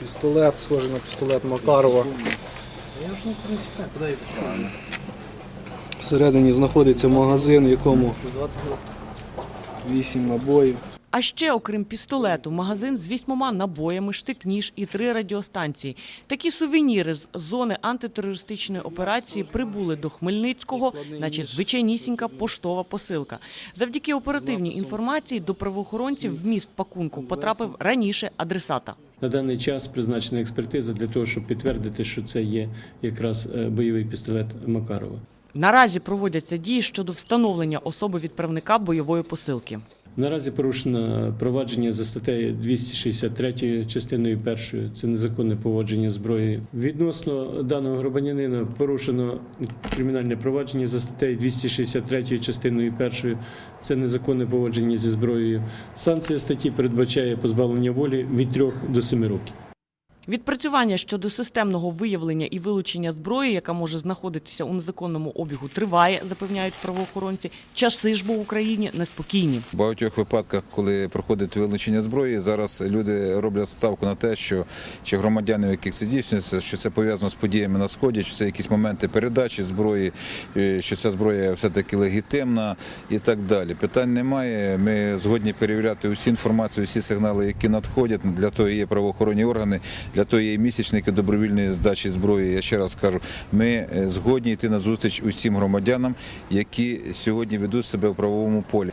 Пістолет, схожий на пістолет Макарова. Всередині знаходиться магазин, в якому 8 набоїв. А ще, окрім пістолету, магазин з вісьмома набоями, штик-ніж і три радіостанції. Такі сувеніри з зони антитерористичної операції прибули до Хмельницького, наче звичайнісінька поштова посилка. Завдяки оперативній інформації до правоохоронців вміст пакунку потрапив раніше адресата. На даний час призначена експертиза для того, щоб підтвердити, що це є якраз е, бойовий пістолет Макарова. Наразі проводяться дії щодо встановлення особи відправника бойової посилки. Наразі порушено провадження за статтею 263 частиною першою. Це незаконне поводження зброї. Відносно даного громадянина порушено кримінальне провадження за статтею 263 частиною першою. Це незаконне поводження зі зброєю. Санкція статті передбачає позбавлення волі від 3 до 7 років. Відпрацювання щодо системного виявлення і вилучення зброї, яка може знаходитися у незаконному обігу, триває, запевняють правоохоронці. Часи ж бо в Україні неспокійні. В багатьох випадках, коли проходить вилучення зброї, зараз люди роблять ставку на те, що чи громадяни, в яких це здійснюється, що це пов'язано з подіями на сході, що це якісь моменти передачі зброї, е, що ця зброя все-таки легітимна і так далі. Питань немає. Ми згодні перевіряти усі інформацію, всі сигнали, які надходять. Для того є правоохоронні органи, для і місячники добровільної здачі зброї. Я ще раз кажу, ми е, згодні йти на зустріч усім громадянам, які сьогодні ведуть себе в правовому полі.